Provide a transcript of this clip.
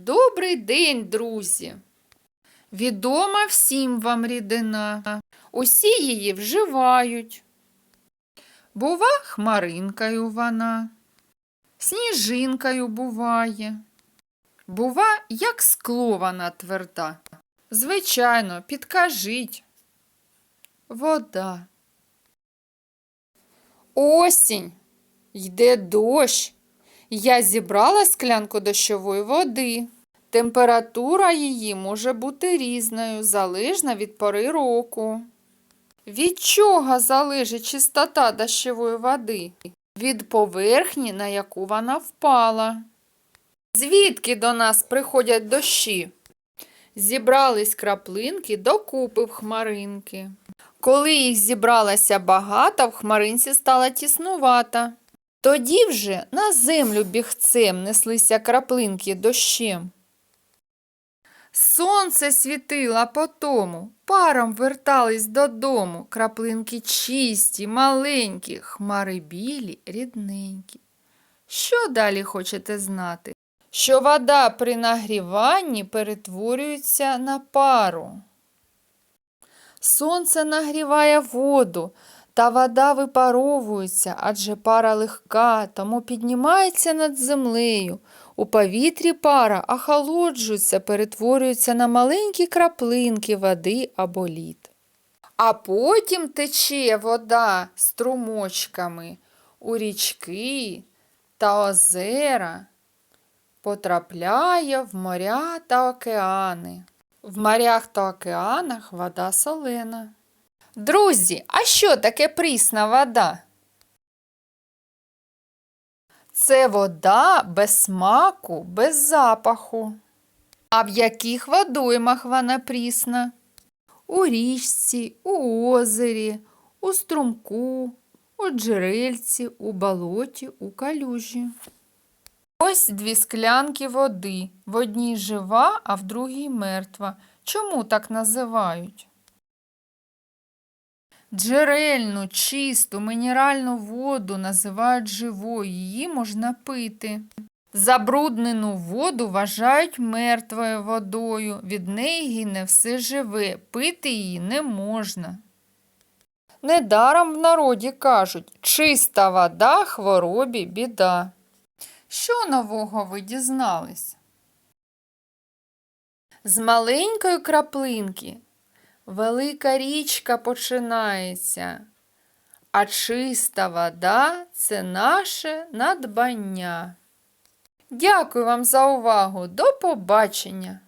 Добрий день, друзі! Відома всім вам рідина. Усі її вживають. Бува хмаринкою вона, сніжинкою буває. Бува, як скло вона тверда. Звичайно, підкажіть. Вода. Осінь. Йде дощ. Я зібрала склянку дощової води. Температура її може бути різною, залежна від пори року. Від чого залежить чистота дощової води? Від поверхні, на яку вона впала. Звідки до нас приходять дощі? Зібрались краплинки докупи в хмаринки. Коли їх зібралося багато, в хмаринці стала тіснувата. Тоді вже на землю бігцем неслися краплинки дощем. Сонце світило по тому, паром вертались додому, краплинки чисті, маленькі, хмари білі, рідненькі. Що далі хочете знати? Що вода при нагріванні перетворюється на пару. Сонце нагріває воду, та вода випаровується, адже пара легка, тому піднімається над землею. У повітрі пара охолоджується, перетворюється на маленькі краплинки води або лід. А потім тече вода струмочками у річки та озера, потрапляє в моря та океани. В морях та океанах вода солена. Друзі, а що таке прісна вода? Це вода без смаку, без запаху. А в яких водоймах вона прісна? У річці, у озері, у струмку, у джерельці, у болоті, у калюжі. Ось дві склянки води. В одній жива, а в другій мертва. Чому так називають? Джерельну, чисту, мінеральну воду називають живою, її можна пити. Забруднену воду вважають мертвою водою, від неї гине все живе, пити її не можна. Недаром в народі кажуть, чиста вода хворобі біда. Що нового ви дізнались? З маленької краплинки велика річка починається, а чиста вода це наше надбання. Дякую вам за увагу. До побачення!